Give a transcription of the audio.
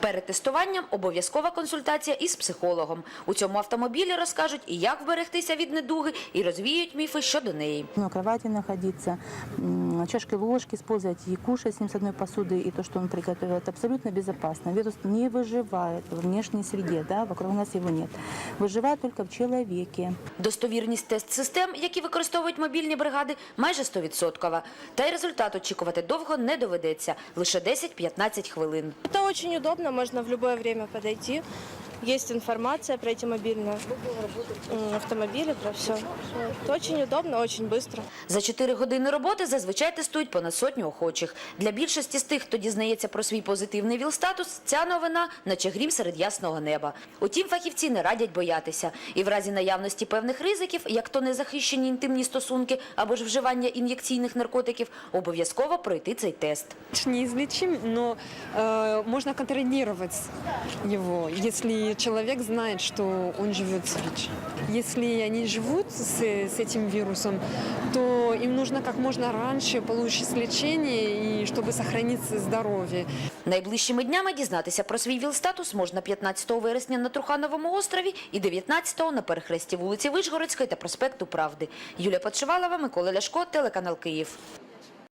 Перед тестуванням обов'язкова консультація із психологом. У цьому автомобілі розкажуть і як вберегтися від недуги, і розвіють міфи щодо неї. На кровати находиться, м, чашки, ложки использовать и кушать с ним с одной посуды, и то, что он приготовил, это абсолютно безопасно. Вирус не выживает в внешней среде, да, вокруг нас его нет. Выживает только в человеке. Достовірність тест-систем, які використовують мобільні бригади, майже 100%. Та й результат очікувати довго не доведеться – лише 10-15 хвилин. Это очень удобно, можно в любое время подойти. Есть информация про эти мобильные м, автомобили, про все. Это очень удобно, очень быстро. За 4 години роботи зазвичай тестують понад сотню охочих. Для більшості з тих, хто дізнається про свій позитивний ВІЛ-статус, ця новина – наче грім серед ясного неба. Утім, фахівці не радять боятися. І в разі наявності певних ризиків, як то незахищені інтимні стосунки або ж вживання ін'єкційних наркотиків, обов'язково пройти цей тест. неизлечим, но э, можно контролировать его, если человек знает, что он живет с ВИЧ. Если они живут с, с этим вирусом, то им нужно как можно раньше получить лечение, и чтобы сохранить здоровье. Найближчими днями дізнатися про свій ВІЛ-статус можна 15 вересня на Трухановому острові і 19 на перехресті вулиці Вишгородської та проспекту Правди. Юлія Подшивалова, Микола Ляшко, телеканал Київ.